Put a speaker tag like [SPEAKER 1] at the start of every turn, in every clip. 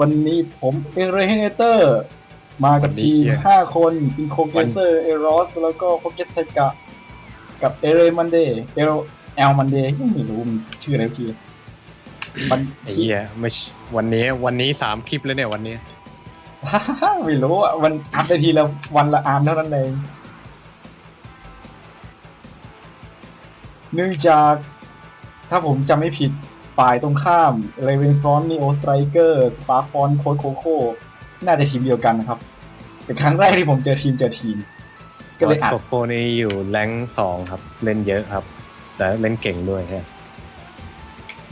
[SPEAKER 1] วันนี้ผมเอเรเนเตอร์ มากับทีม
[SPEAKER 2] วันนี้
[SPEAKER 1] ห้าคนอินโคเกเซอร์ เอรอส แล้วก็โคเกตเทกะ กับเอเรมันเดย์เอลแอลมันเดย์ไม่รู้มันชื่ออะไรเมื่อกี้มัน
[SPEAKER 2] ไอ้เหี้ยไม่ใช่วันนี้วันนี้สามคลิปแล้วเนี่ยวันนี้
[SPEAKER 1] ไม่รู้อะมันอัพได้ทีละวันละอานเท่านั้นเองเนื่องจากถ้าผมจำไม่ผิด ฝ่ายตรงข้ามเลเวนฟรอนนีโอสไตรเกอร์สปาร์ฟอนโคโคโคน่าจะทีมเดียวกันนะครับเป็นครั้งแรกที่ผมเจอทีมเจอทีม ก็เลยอัด
[SPEAKER 2] โกโก้นี่อยู่แรงค์สองครับ เล่นเยอะครับ แต่เล่นเก่งด้วยฮะ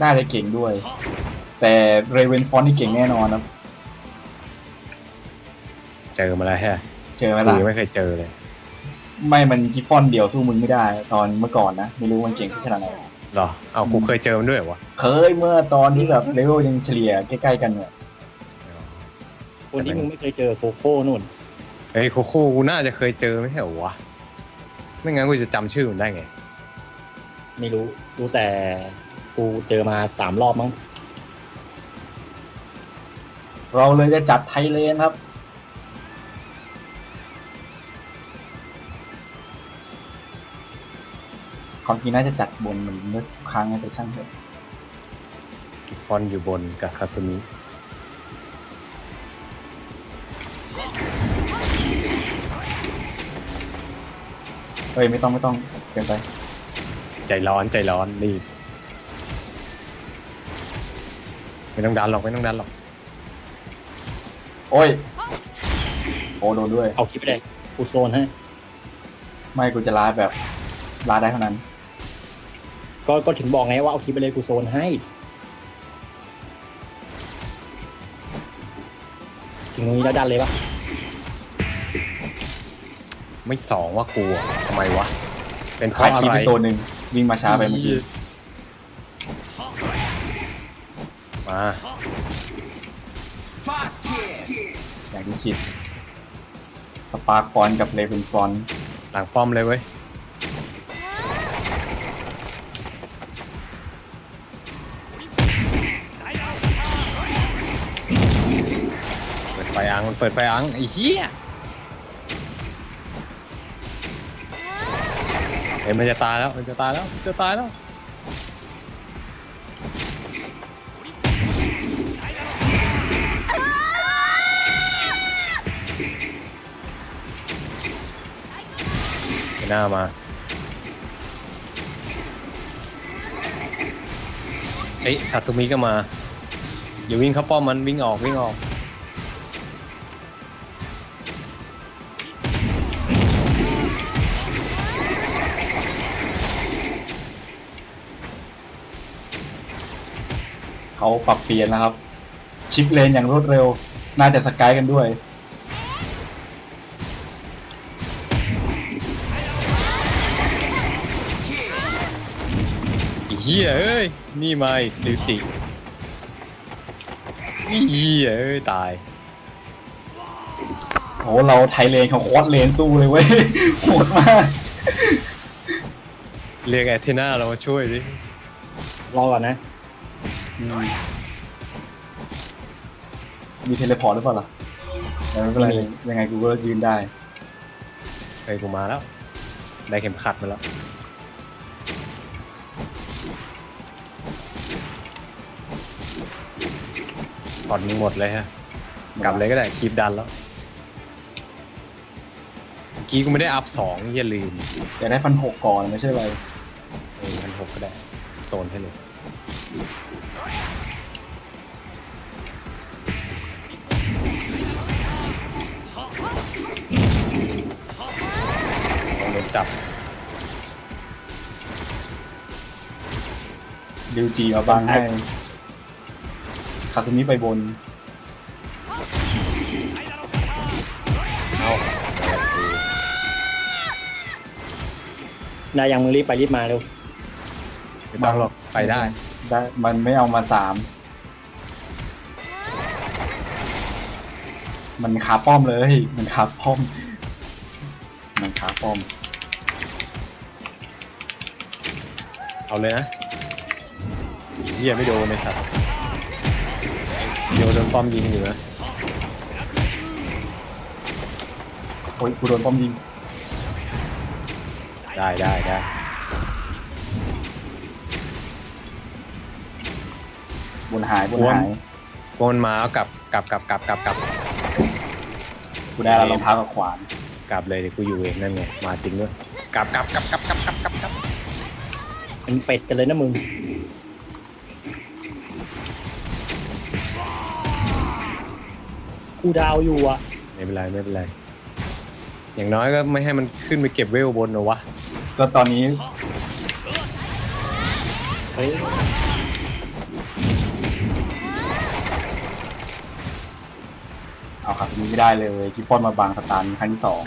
[SPEAKER 1] น่าจะเก่งด้วย แต่เรเวนฟอนนี่เก่งแน่นอนครับ
[SPEAKER 2] เจอมาแล้วฮะ
[SPEAKER 1] เจอไหม
[SPEAKER 2] กู
[SPEAKER 1] ล่ะ
[SPEAKER 2] ยังไม่เคยเจอเลย
[SPEAKER 1] ไม่มันกิฟฟอนเดียวสู้มึงไม่ได้ ตอนเมื่อก่อนนะ ไม่รู้มันเก่งขนาดไหน
[SPEAKER 2] หรอ เอากูเคยเจอมันด้วยเหรอวะ
[SPEAKER 1] เคยเมื่อตอนที่แบบเลเวลยังเฉลี่ยใกล้ๆกันเนี่ย
[SPEAKER 3] คนที่มึงไม่เคยเจอโคโค่นู่น
[SPEAKER 2] เฮ้ยโคโค่กูน่าจะเคยเจอไม่ใช่เหรอวะ ไม่งั้นกูจะจำชื่อมันได้ไง
[SPEAKER 3] ไม่รู้ รู้แต่กูเจอมาสามรอบมั้ง
[SPEAKER 1] เราเลยจะจัดไทยเลนครับ ความจริงน่าจะจัดบนเหมือนเมื่อทุกครั้งนะแต่ช่างเถอะ
[SPEAKER 2] ฟอนอยู่บนกับคาซุมิ
[SPEAKER 1] เฮ้ยไม่ต้องไม่ต้องเกินไป
[SPEAKER 2] ใจร้อนใจร้อนรีบไม่ต้องดันหรอกไม่ต้องดันหรอก
[SPEAKER 1] โอ้ยโอ้โดนด้วย
[SPEAKER 3] เอาคลิปไปเลยกูโซนให้
[SPEAKER 1] ไม่กูจะลาแบบลาได้เท่านั้น
[SPEAKER 3] ก็ก็ถึงบอกไงว่าเอาคลิปไปเลยกูโซนให้ ถึงตรงนี้แล้วดันเลยปะ
[SPEAKER 2] ไม่สองว่ากูอะทำไมวะ เป็นเพ
[SPEAKER 1] ขา
[SPEAKER 2] ราะ
[SPEAKER 1] ด
[SPEAKER 2] อะ
[SPEAKER 1] คีย์
[SPEAKER 2] ไร
[SPEAKER 1] เป็นตัวหนึ่งวิ่งมาช้าไปเมื่อกี้
[SPEAKER 2] มา
[SPEAKER 1] อย่างที่คิดสปาร์คฟอนกับเลเวนฟอน
[SPEAKER 2] หลังป้อมเลยเว้ย เปิดไฟอังไอ้เหี้ยเฮ้ยมันจะตายแล้วมันจะตายแล้วมันจะตายแล้วหน้ามาเฮ้ยคาซุมิก็มาอย่าวิ่งเข้าป้อมมันวิ่งออกวิ่งออก
[SPEAKER 1] เขาปรับเปลี่ยนนะครับ ชิปเลนอย่างรวดเร็ว น่าจะสกายกันด้วย
[SPEAKER 2] อีเหี้ยเอ้ย นี่มาอีกลิวจิอีเหี้ยเอ้ย ตาย
[SPEAKER 1] โห เราไทยเลนเขาโคตรเลนสู้เลยเว้ย โหดมาก
[SPEAKER 2] เรียกแอทเทนาเรามาช่วยดิ
[SPEAKER 3] รอก่อนนะ
[SPEAKER 1] อื มมีเทเลพอร์ตหรือเปล่าล่ะแต่ไม่เป็นไร
[SPEAKER 3] ไม่มี
[SPEAKER 1] ยังไงกูก็ยืนได้
[SPEAKER 2] เฮ้ยกูมาแล้ว ได้เข็มขัดมาแล้ว ถอดมึงหมดเลยฮะ กลับเลยก็ได้คลิปดันแล้วเมื่อกี้กูไม่ได้อัพสองอย่าลืม
[SPEAKER 1] อยากได้พันหกก่อนไม่ใช่ไร
[SPEAKER 2] เออพันหกก็ได้ โซนให้เลย จับ
[SPEAKER 1] ดิวจีมาบังให้คาซุมิไปบน
[SPEAKER 2] เอาอะไรกู
[SPEAKER 3] นายยังมึงรีบไปรีบมาเร็ว
[SPEAKER 2] ไม่ต้องหรอกไปได้
[SPEAKER 1] ได้มันไม่เอามาสาม มันขาป้อมเลย มันขาป้อม มันขาป้อม
[SPEAKER 2] เอาเลยนะเยี่ยไม่โดนเลยครับเดี๋ยวโดนป้อมยิงอยู่นะ
[SPEAKER 1] โอ้ยกูโดนป้อมยิง
[SPEAKER 2] ได้ได้ได้
[SPEAKER 1] บุญหายบุญหาย
[SPEAKER 2] วนมาเอากลับกลับกลับกลับกลับกลับ
[SPEAKER 1] กูได้แล้วรองเท้ากับขวาน
[SPEAKER 2] กลับเลยเดี๋ยวกูอยู่เองนั่นไงมาจริงด้วยกลับกลับกลับกลับกลับกลับกลับ
[SPEAKER 3] เป็นเป็ดกันเลยนะมึง กูดาวอยู่อะ
[SPEAKER 2] ไม่เป็นไรไม่เป็นไร อย่างน้อยก็ไม่ให้มันขึ้นไปเก็บเวลบนนะวะ
[SPEAKER 1] ก็ตอนนี้
[SPEAKER 3] เฮ้ย
[SPEAKER 1] เอาคาสมิไม่ได้เลยกิฟฟอนมาบางสตันครั้งที่สอง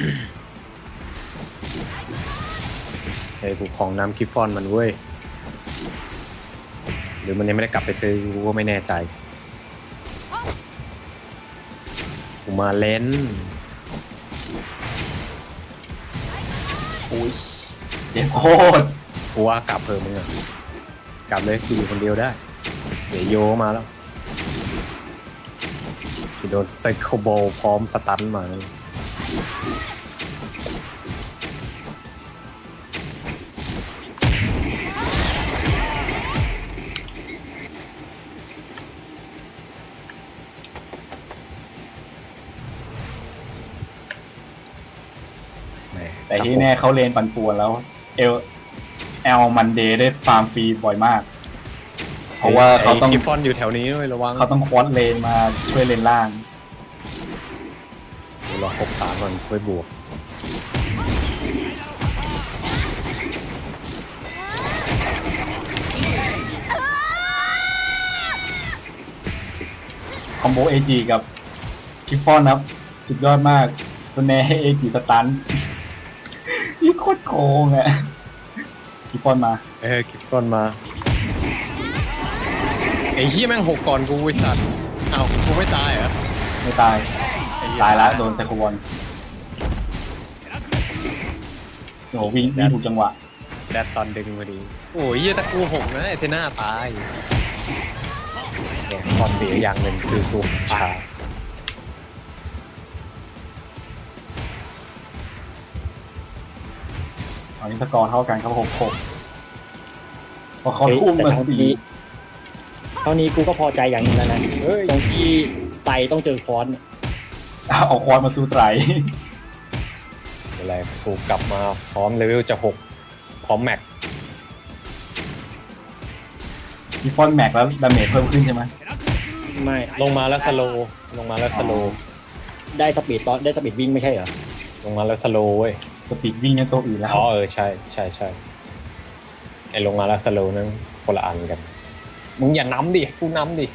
[SPEAKER 2] ไอ้กูของน้ำคิฟฟอนมันเว้ย หรือมันยังไม่ได้กลับไปซื้อกูก็ไม่แน่ใจกูมาเล่น
[SPEAKER 1] อุ้ยเจ็บโคตร
[SPEAKER 2] กูว่ากลับเพิ่มมึงอะกลับเลยกูอยู่คนเดียวได้ เดี๋ยวโยมาแล้วกูโดนไซโคโบพร้อมสตันมาเลย
[SPEAKER 1] แต่ที่แน่เขาเลนปั่นป่วนแล้ว เอลเอลมันเดย์ได้ฟาร์มฟรีบ่อยมาก เพราะว่าเขาต้อง
[SPEAKER 2] ไคิฟฟอนอยู่แถวนี้ด้วยระวัง
[SPEAKER 1] เขาต้องควอตเลนมาช่วยเลนล่าง
[SPEAKER 2] เดี๋ยวรอครบสามก่อนค่อยบวก
[SPEAKER 1] คอมโบเอจีกับคิฟฟอนนะครับ สุดยอดมากตัวแน่ให้เอจีสตัน นี่โคตรโกงอะคิฟฟอนมา
[SPEAKER 2] เอ้ยคิฟฟอนมาไอ้เหี้ยแม่งหกก่อนกูไอ้สัตว์เอ้ากูไม่ตายเหรอ
[SPEAKER 1] ไม่ตาย
[SPEAKER 2] ไอ้เหี้
[SPEAKER 1] ตายแล้วโดนไซโควอนโอ้โหวิ่งวิ่งถูกจังหวะ
[SPEAKER 2] แดดตอนดึงพอดีโอ้ยเหี้ยถ้ากูหกนะไอ้เทน่าตายเนี่ยตอนเสียอย่างหนึ่งคือกูชา
[SPEAKER 1] ตอนนี้สกอร์เท่ากันครับหกหกพอเขา
[SPEAKER 3] เฮ้ย
[SPEAKER 1] ทุ่ม
[SPEAKER 3] แต่
[SPEAKER 1] มา
[SPEAKER 3] เท่า
[SPEAKER 1] สี่
[SPEAKER 3] นี้เท่านี้กูก็พอใจอย่างหนึงแล้วนะ
[SPEAKER 2] เฮ้ย
[SPEAKER 3] ตรงที่ไตต้องเจอค้อนเนี่ย
[SPEAKER 1] เอาควอนมาสู้ไตร
[SPEAKER 2] อะไรกูกลับมาพร้อมเลเวลจะหกพร้อมแม็ก
[SPEAKER 1] มีฟอนแม็กแล้วดาเมจเพิ่มขึ้นใช่ไหม
[SPEAKER 3] ไม่
[SPEAKER 2] ลงมาแล้วสโลว์ลงมาแล้วสโลว์
[SPEAKER 3] ได้สปีดตอนได้สปีดวิ่งไม่ใช่เหรอ
[SPEAKER 2] ลงมาแล้วสโลว์เว้ย
[SPEAKER 1] สปีดวิ่งกันตัวอื่นแล้ว
[SPEAKER 2] อ๋อเออใช่ใช่ใช่ไอลงมาแล้วสโลว์นั้นคนละอันกัน มึงอย่าน้ำดิกูน้ำดิ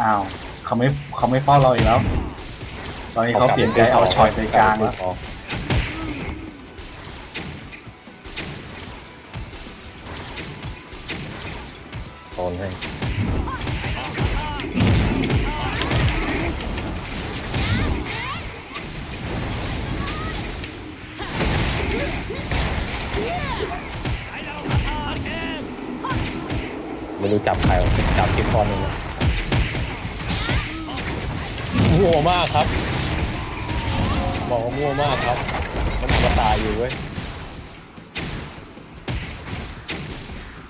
[SPEAKER 1] อ้าวเขาไม่เขาไม่เฝ้าเราอีกแล้ว ตอนนี้เขาเปลี่ยนใจเอาชอยไปกลางแล้ว
[SPEAKER 2] โซนให้ ไม่รู้จับใครจับกิฟฟอนนี่มั่วมากครับ บอกว่ามั่วมากครับมันกระตายอยู่เว้ย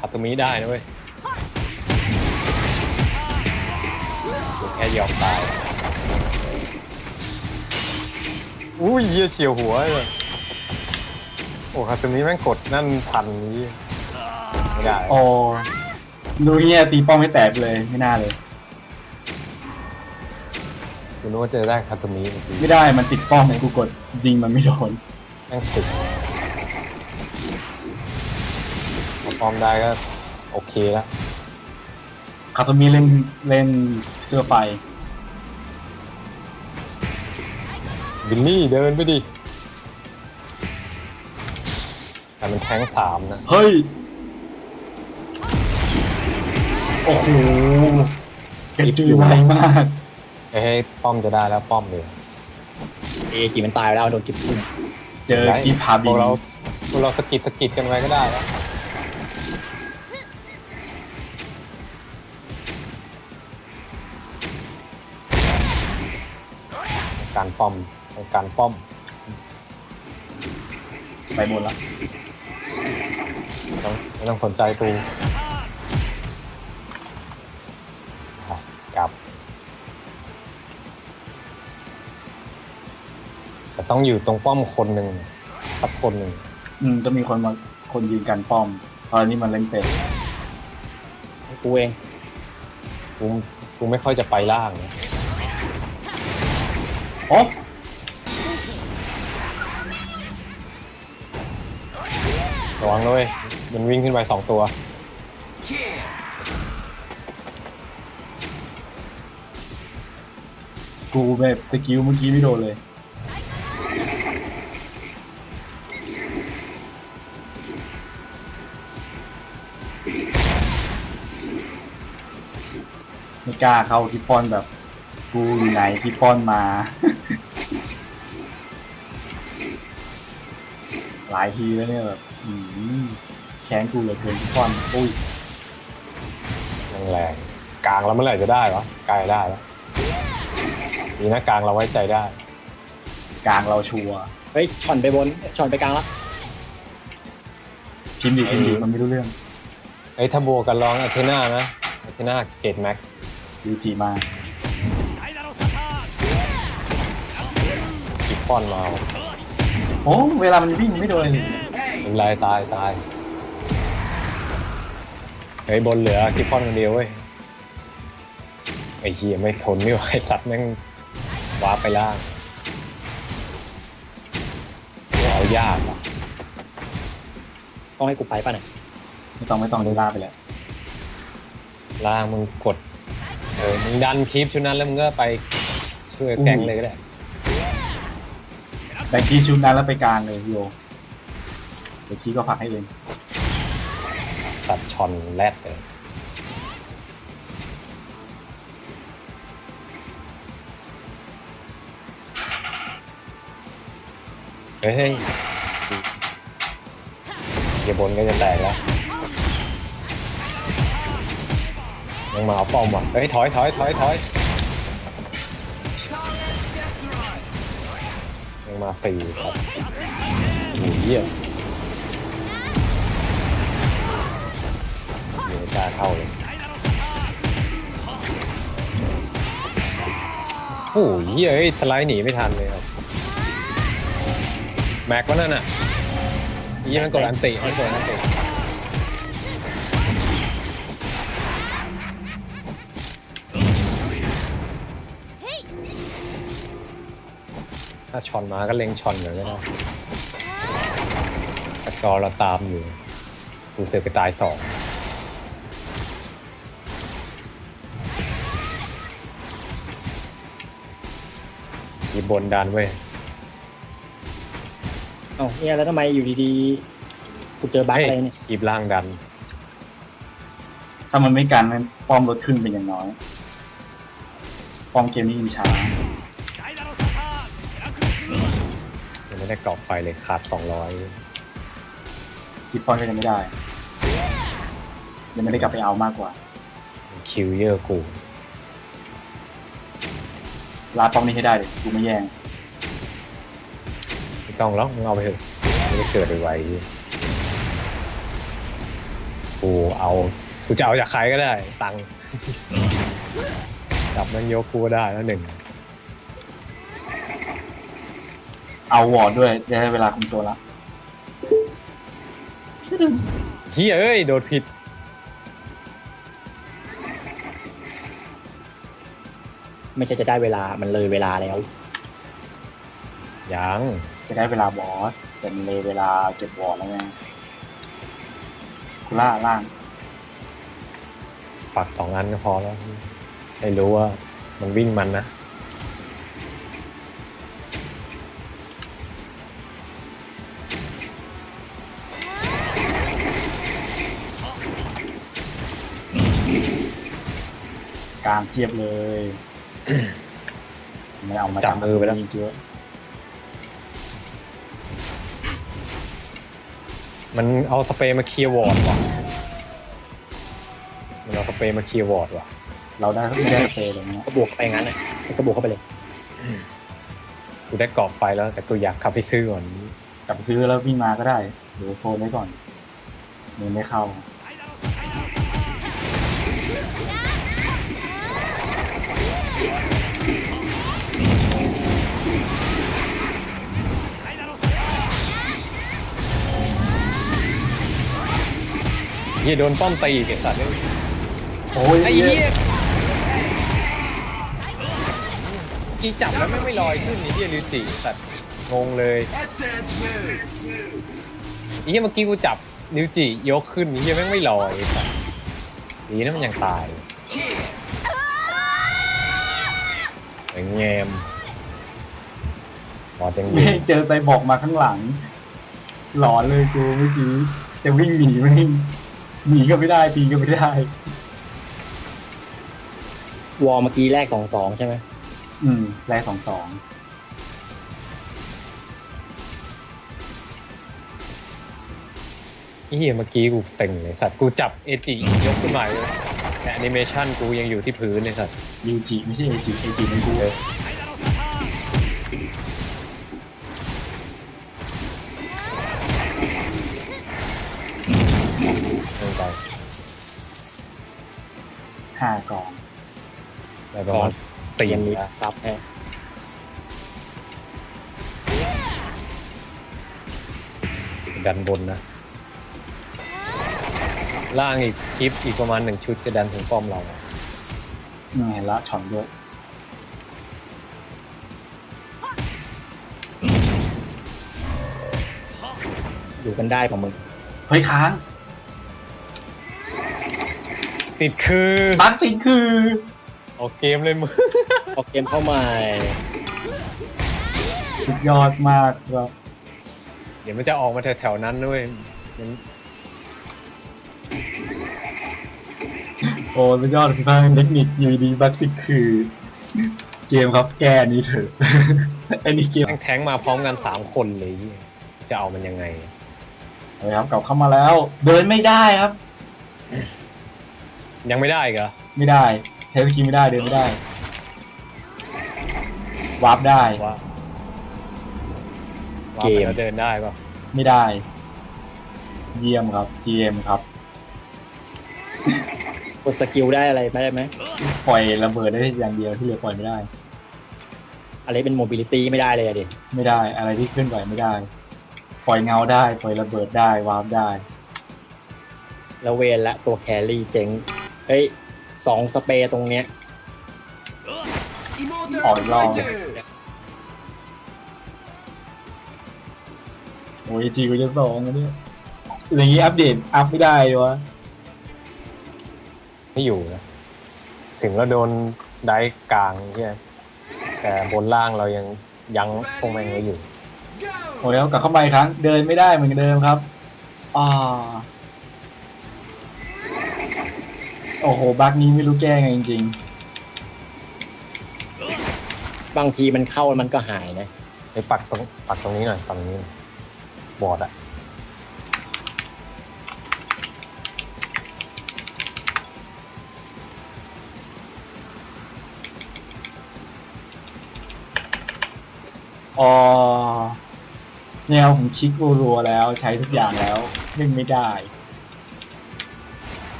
[SPEAKER 2] อัสมิได้นะเว้ยแค่ยอมตาย อุ้ยเยี่ยเฉียวหัวเลยโอ้คาสมิแม่งกดนั่นทันนี้ไม่ได้
[SPEAKER 1] โอ้ ดูเนี่ยตีป้อมไม่แตกเลยไม่น่าเลย
[SPEAKER 2] คุณนึกว่าจะได้คาสมิเมื่อกี้
[SPEAKER 1] ไม่ได้มันติดป้อมกูกดยิงมันไม่โดน
[SPEAKER 2] แม่งสึกพอฟอร์มได้ก็โอเคแล้ว
[SPEAKER 1] คาโตมิเล่นเล่นเสื้อไฟ
[SPEAKER 2] บิลลี่เดินไปดิแต่มันแทงสามนะ
[SPEAKER 1] เฮ้ย โอ้โหกระจียไวมาก
[SPEAKER 2] ให้ป้อมจะได้แล้วป้อมเลย
[SPEAKER 3] เอกิมันตายไปแล้วโดนจิบทุ่
[SPEAKER 1] เจอกิพา
[SPEAKER 2] พ
[SPEAKER 1] บิ
[SPEAKER 2] นเราเราสกิดสกิดกันไว้ก็ได้แล้วการป้อมการป้อม
[SPEAKER 1] ไปหม
[SPEAKER 2] ดแล้วงไม่ต้องสนใจตู ต่ต้องอยู่ตรงป้อมคนหนึ่งสักคนหนึ่ง
[SPEAKER 1] อืมจะมีคนมาคนยืนกันป้อมตอนนี้มันเล่นเป็น
[SPEAKER 3] กูเอง
[SPEAKER 2] กูกูไม่ค่อยจะไปล่างนะ
[SPEAKER 1] โอ้
[SPEAKER 2] ระวังด้วยมันวิ่งขึ้นไปสองตัว
[SPEAKER 1] กูแบบสกิลเมื่อกี้ไม่โดนเลย กล้าเข้ากิปปอนแบบ กูอยู่ไหนกิปปอนมา หลายทีแล้วเนี่ยแบบอืมแค้นกูเหลือเกินกิปปอนอุ้ย
[SPEAKER 2] แรงๆกลางเราเมื่อไหร่จะได้วะใกล้ได้แล้วดีนะกลางเราไว้ใจได้
[SPEAKER 1] กลางเราชัวร์
[SPEAKER 3] เฮ้ยช่อนไปบนช่อนไปกลางละ
[SPEAKER 1] พิมพ์ดิพิมพ์ดิมันไม่รู้เรื่อง
[SPEAKER 2] เอ้ยถ้าบวกกันลองอาเทน่านะอาเทน่าเกตแม็ก
[SPEAKER 1] ยูจีมา
[SPEAKER 2] กิฟฟอนมา
[SPEAKER 1] โอ้เวลามันวิ่งไม่โดนเลย
[SPEAKER 2] เป็นไรตายตายเฮ้ยบนเหลือกิฟฟอนคนเดียวเว้ยไอ้เฮียไม่ทนไม่ไหวสัตว์แม่งว้าร์ปไปล่างเอายากอะ
[SPEAKER 3] ต้องให้กูไปป่ะเนี่ย
[SPEAKER 1] ไม่ต้องไม่ต้องดูล่าไปแล้ว
[SPEAKER 2] ล่างมึงกด เออมึงดันคลิปชุดนั้นแล้วมึงก็ไปช่วยแก๊งเลยก็ได้
[SPEAKER 1] แบงคีชุดนั้นแล้วไปกลางเลยโยเดี๋ยวชี้ก็ผลักให้เอง
[SPEAKER 2] สัตว์ชอนแรดเลยเฮ้ยเฮ้ยเดี๋ยวบนก็จะแตกแล้ว ยังมาเอาป้อมว่ะเฮ้ยถอยถอยถอยถอยยังมาสี่ครับโอ้โหเยี่ยมเดี๋ยวไม่กล้าเข้าเลยโอ้โหเหี้ยเอ้ยสไลด์หนีไม่ทันเลยครับแม็กวะนั่นน่ะยี่มันกดอันติมันกดอันติ ถ้าชอนมาก็เล็งชอนเลยก็ได้สกอร์เราตามอยู่กูเสือกไปตายสองยีบนดันเว้ย
[SPEAKER 3] เอ้าเนี่ยแล้วทำไมอยู่ดีๆกูเจอบั๊กอะไรเนี่ย
[SPEAKER 2] ยีบล่างดัน
[SPEAKER 1] ถ้ามันไม่กันนั้นป้อมลดครึ่งเป็นอย่างน้อย ป้อมเกมนี้มีช้า
[SPEAKER 2] ยังไม่ ได้กรอบไฟเลยขาดสองร้อย
[SPEAKER 1] กิปปอนก็ยังไม่ได้ยังไม่ได้กลับไปเอามากกว่า
[SPEAKER 2] คิวเยอะกู
[SPEAKER 1] ลาป้อมนี้ให้ได้เลยกูไม่แย่ง
[SPEAKER 2] ไม่ต้องหรอกมึงเอาไปเถอะไม่ได้เกิดไวๆกูเอากูจะเอาจากใครก็ได้ ตังค์จับมันยกกูก็ได้แล้วหนึ่ง
[SPEAKER 1] เอาวอร์ดด้วยจะได้เวลาคุมโซละ
[SPEAKER 2] เฮียเอ้ย โดดผิด
[SPEAKER 3] ไม่ใช่จะได้เวลามันเลยเวลาแล้ว
[SPEAKER 2] ยัง
[SPEAKER 1] จะได้เวลาบอสแต่มันเลยเวลาเก็บวอร์ดแล้วไงกูล่าล่าง
[SPEAKER 2] ปักสองอันก็พอแล้ว ให้รู้ว่ามันวิ่งมันนะ
[SPEAKER 1] กลางเทียบเลยไม่เอามา
[SPEAKER 2] จับมือไปแล้ว
[SPEAKER 1] จริงๆเยอะ
[SPEAKER 2] มันเอาสเปรย์มาเคลียร์วอร์ดว่ะมันเอาสเปรย์มาเคลียร์วอร์ดว่ะ
[SPEAKER 1] เราได้ไม่ได้เพลย์เลยเนี่ย
[SPEAKER 3] ก็บวกเข้าไปงั้นน่ะก็บวกเข้าไปเลย
[SPEAKER 2] กูได้กรอบไฟแล้ว แต่กูอยากขับไปซื้อก่อน
[SPEAKER 1] กลับไปซื้อแล้ววิ่งมาก็ได้เดี๋ยวโซนไว้ก่อนเงินไม่เข้า
[SPEAKER 2] ฮียโดนป้อมตีอีกไอ้สัตว์เลย
[SPEAKER 1] โอ้ย
[SPEAKER 2] ไอ้เหี้ยกีจับแล้วไม่งไม่ลอยขึ้นไอ้เหี้ยลิวจิสัตว์งงเลยไอ้เหี้ยเมื่อกี้กูจับลิวจิยกขึ้นไอ้เหี้ยแม่งไม่ลอยไอ้สัตว์ดีนะมันยังตายไอ้แงมบอดยังอยู่
[SPEAKER 1] เจอไปบอกมาข้างหลัง หลอนเลยกูเมื่อกี้จะวิ่งหนีไม่ง หนีก็ไม่ได้ปีนก็ไม่ได้
[SPEAKER 3] วอลเมื่อกี้แรกสองสองใช่ไหม
[SPEAKER 1] อืมแรกสองสอง
[SPEAKER 2] ไอ้เหี้ยเมื่อกี้กูเซ็งเลยสัตว์กูจับเอจิยกขึ้นมาเลยแต่แอนิเมชันกูยังอยู่ที่พื้นเลยสัตว์
[SPEAKER 1] ยูจิไม่ใช่เอจิเอจิเป็นกู ห้ากอง
[SPEAKER 2] ได้ประมาณสี่
[SPEAKER 3] ยังมี
[SPEAKER 2] แล้ว
[SPEAKER 3] ซับแฮะ
[SPEAKER 2] ดันบนนะ ล่างอีกคลิปอีกประมาณหนึ่งชุดจะดันถึงป้อมเรา
[SPEAKER 1] นี่ไงละช็อตด้วย
[SPEAKER 3] อยู่กันได้ของมึง
[SPEAKER 1] เฮ้ยค้าง
[SPEAKER 2] ติดคือ
[SPEAKER 1] บักติงคือ
[SPEAKER 2] ออกเกมเลยมึง
[SPEAKER 3] ออกเกมเข้ามา
[SPEAKER 1] สุดยอดมากครับ
[SPEAKER 2] เดี๋ยวมันจะออกมาแถวๆนั้นด้วยมัน
[SPEAKER 1] โอ้สุดยอดคือทางเทคนิคอยูดีบักติงคือ เจมส์ครับแก้อันนี้เถอะ อันนี้เกม
[SPEAKER 2] แม่งแท้งมาพร้อมกันสามคนเลย จะเอามันยังไง
[SPEAKER 1] เลยครับกลับเข้ามาแล้ว เดินไม่ได้ครับ
[SPEAKER 2] ยังไม่ได้อีกเหรอ
[SPEAKER 1] ไม่ได้ใช้สกิลไม่ได้เดินไม่ได้วาร์ปได้
[SPEAKER 2] ว่าว่าไปแล้วเดินได้ป่ะ
[SPEAKER 1] ไม่ได้ เยี่ยมครับ GM ครับ
[SPEAKER 3] กดสกิลได้อะไรไม่ได้ไหม
[SPEAKER 1] ปล่อยระเบิดได้อย่างเดียวที่เหลือปล่อยไม่ได้
[SPEAKER 3] อะไรเป็นโมบิลิตี้ไม่ได้เลยอะดิ
[SPEAKER 1] ไม่ได้อะไรที่เคลื่อนไหวไม่ได้ ปล่อยเงาได้ ปล่อยระเบิดได้วาร์ปได้
[SPEAKER 3] แล้วเวนละตัวแครี่เจ๋ง เฮ้ยสองสเปรย์ตรงเนี้ย
[SPEAKER 1] ออกอีกรอบโอ้ยจีกูจะสองอันเนี้ยอย่างงี้อัปเดตอัพไม่ได้วะ
[SPEAKER 2] ไม่อยู่นะถึงเราโดนได้กลางใช่ไหมแต่บนล่างเรายังยังพวกแม่งไว้อยู่
[SPEAKER 1] โอ้แล้วกลับเข้ามาอีกครั้งเดินไม่ได้เหมือนเดิมครับอ่า โอ้โหบักนี้ไม่รู้แก้ไงจริง
[SPEAKER 3] บางทีมันเข้าแล้วมันก็หายนะ
[SPEAKER 2] ไปปักตรงปักตรงนี้หน่อยปักตรงนี้หน่อยบอร์ดอะ
[SPEAKER 1] ๆอ๋อแนวผมคลิกรัวๆแล้วใช้ทุกอย่างแล้วเล่นไม่ได้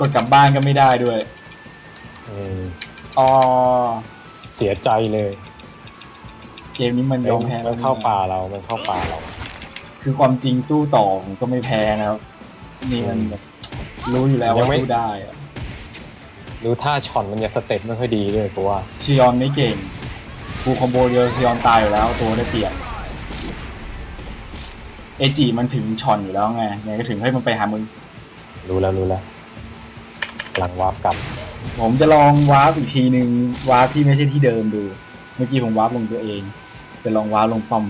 [SPEAKER 1] กดกลับบ้านก็ไม่ได้ด้วย
[SPEAKER 2] อืม
[SPEAKER 1] อ๋อ
[SPEAKER 2] เสียใจเลย
[SPEAKER 1] เกมนี้มันยอมแพ้
[SPEAKER 2] มันเข้าป่าเรา มันเข้าป่าเรา
[SPEAKER 1] คือความจริงสู้ต่อผมก็ไม่แพ้นะครับ นี่มันแบบรู้อยู่แล้วว่าสู้ได้อะ
[SPEAKER 2] รู้ท่าช็อตมันจะสเต็ปไม่ค่อยดีด้วยกูว่า
[SPEAKER 1] ชิออนไม่เก่งกูคอมโบเดียวชิออนตายอยู่แล้ว ตัวได้เปรียบเอจิมันถึงช็อนอยู่แล้วไงไงก็ถึงให้มันไปหามึง
[SPEAKER 2] รู้แล้วรู้แล้ว หลังวาร์ปกลับ
[SPEAKER 1] ผมจะลองวาร์ปอีกทีหนึ่งวาร์ปที่ไม่ใช่ที่เดิมดู เมื่อกี้ผมวาร์ปลงตัวเอง จะลองวาร์ปลงปอม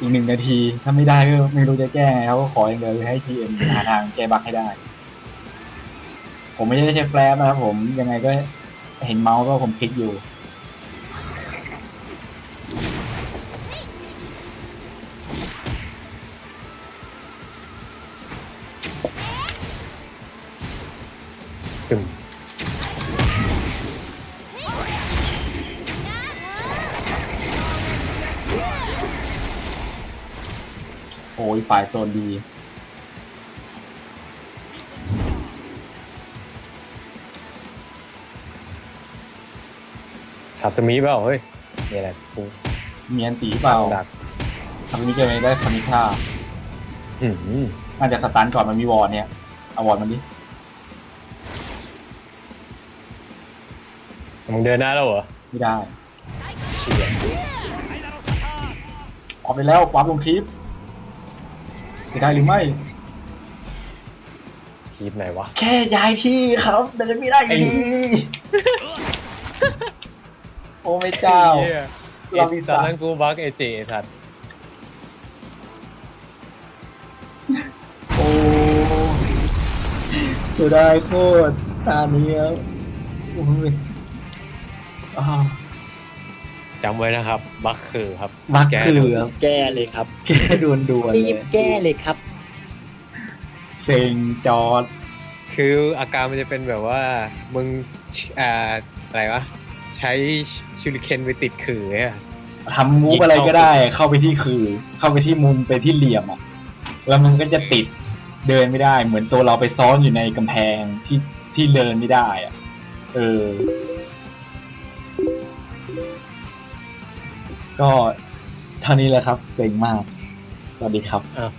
[SPEAKER 1] อีกหนึ่งนาที ถ้าไม่ได้ก็ไม่รู้จะแก้ไงเขาก็ขออย่างเดียวคือให้ GM หาทางแก้บั๊กให้ได้ ผมไม่ได้ใช้แฟลชนะครับผมยังไงก็เห็นเมาส์ว่าผมคลิกอยู่ ฝ่ายโซนดี
[SPEAKER 2] คาสมิเปล่าเฮ้ยนี่แหละกู
[SPEAKER 1] มีอันตีเปล่า
[SPEAKER 2] ดัก
[SPEAKER 1] ทำนี้เกมนี้ได้คามิค่า
[SPEAKER 2] อืม
[SPEAKER 1] น่าจะสตันก่อนมันมีวอร์ดเนี่ยเอาวอร์ดมันดิ
[SPEAKER 2] มึงเดินหน้าแล้วเหรอ
[SPEAKER 1] ไม่ได้
[SPEAKER 2] เฉียด
[SPEAKER 1] ออกไปแล้วปั๊บลงคลิป จะได้หรือไม่
[SPEAKER 2] คีบไหนวะ
[SPEAKER 1] แค่ย้ายที่ครับเดินไม่ได้อยู่ดี โอ้ไม่เจ้า
[SPEAKER 2] หี้ย
[SPEAKER 1] เรามี
[SPEAKER 2] ต
[SPEAKER 1] สา
[SPEAKER 2] อน
[SPEAKER 1] ม
[SPEAKER 2] นั้นกูบักเอเจไอ้สัตว์
[SPEAKER 1] โอ้จะได้โคตรตานี้แล้วโอ้ยอ้าว
[SPEAKER 2] จำไว้นะครับ บักคือครับ
[SPEAKER 1] บัก
[SPEAKER 2] แก
[SPEAKER 1] คือ
[SPEAKER 3] แก้เลยครับ
[SPEAKER 1] แก้ดวนดวนๆ
[SPEAKER 3] รี
[SPEAKER 1] เล
[SPEAKER 3] บ
[SPEAKER 1] ย
[SPEAKER 3] แก้เลยครับ
[SPEAKER 1] เซ็งจอด
[SPEAKER 2] คืออาการมันจะเป็นแบบว่า มึงอ่าอะไรวะ ใช้ชูริเคนไปติดขื่ออะ
[SPEAKER 1] ทำมูฟอะไรก็ได้ เข้าไปที่คือ เข้าไปที่มุมไปที่เหลี่ยมอะ แล้วมันก็จะติดเดินไม่ได้ เหมือนตัวเราไปซ้อนอยู่ในกำแพงที่ที่เดินไม่ได้อะ เออ ก็เท่านี้แหละครับเก่งมาก สวัสดีครับ
[SPEAKER 3] อ้า